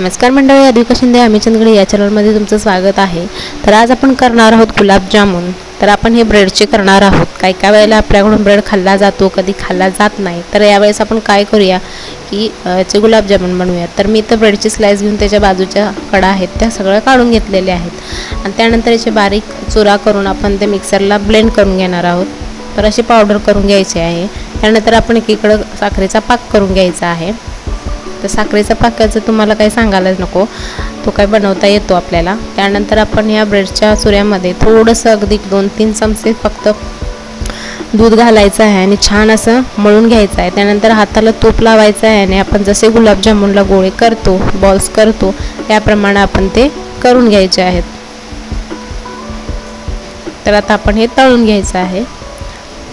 नमस्कार मंडळी अधिका शिंदे आम्ही चंदगडे या चॅनलमध्ये तुमचं स्वागत आहे. तर आज आपण करणार आहोत गुलाबजामुन. तर आपण हे ब्रेडचे करणार आहोत. काय काय वेळेला आपल्याकडून ब्रेड खाल्ला जातो कधी खाल्ला जात नाही. तर यावेळेस आपण काय करूया की याचे गुलाबजामुन बनवूया. तर मी इथं ब्रेडची स्लाईस घेऊन त्याच्या बाजूच्या कडा आहेत त्या सगळ्या काढून घेतलेल्या आहेत. आणि त्यानंतर याचे बारीक चुरा करून आपण ते मिक्सरला ब्लेंड करून घेणार आहोत. तर अशी पावडर करून घ्यायची आहे. त्यानंतर आपण एकीकडं साखरेचा पाक करून घ्यायचा आहे. तर साखरेचा पाक्याचं तुम्हाला काही सांगायलाच नको. तो काय बनवता येतो आपल्याला. त्यानंतर आपण या ब्रेडच्या चुऱ्यामध्ये थोडंसं अगदी दोन तीन चमचे फक्त दूध घालायचं आहे आणि छान असं मळून घ्यायचं आहे. त्यानंतर हाताला तूप लावायचं आहे आणि आपण जसे गुलाबजामुनला गोळे करतो बॉल्स करतो त्याप्रमाणे आपण ते करून घ्यायचे आहेत. तर आता आपण हे तळून घ्यायचं आहे.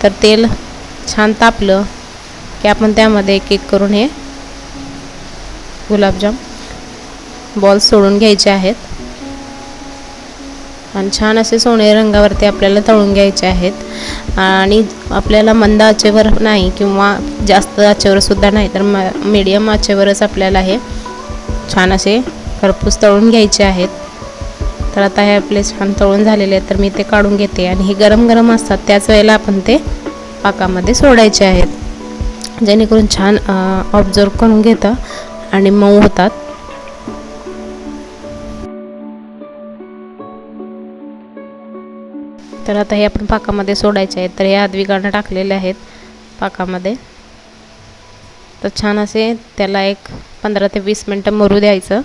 तर तेल छान तापलं की आपण त्यामध्ये एक एक करून हे गुलाबजाम. बॉल्स सोडून घ्यायचे आहेत. आणि छान असे सोनेरी रंगावरती आपल्याला तळून घ्यायचे आहेत. आणि आपल्याला मंद आचेवर नाही किंवा जास्त आचेवरसुद्धा नाही तर म मीडियम आचेवरच आपल्याला हे छान असे खरपूस तळून घ्यायचे आहेत. तर आता हे आपले छान तळून झालेले आहेत तर मी ते काढून घेते. आणि हे गरम गरम असतात त्याच वेळेला आपण ते पाकामध्ये सोडायचे आहेत. जेणेकरून छान ऑब्झर्व करून घेतं. आणि मऊ होतात. तर आता हे आपण पाकामध्ये सोडायचे आहेत. तर हे आदवी गाणं टाकलेले आहेत पाकामध्ये. तर छान असे त्याला एक पंधरा ते वीस मिनटं मरू द्यायचं.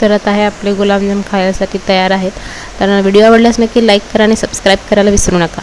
तर आता हे आपले गुलाबजाम खायसाठी तयार आहेत. तर व्हिडिओ आवडल्यास नक्की लाईक करा आणि सबस्क्राईब करायला विसरू नका.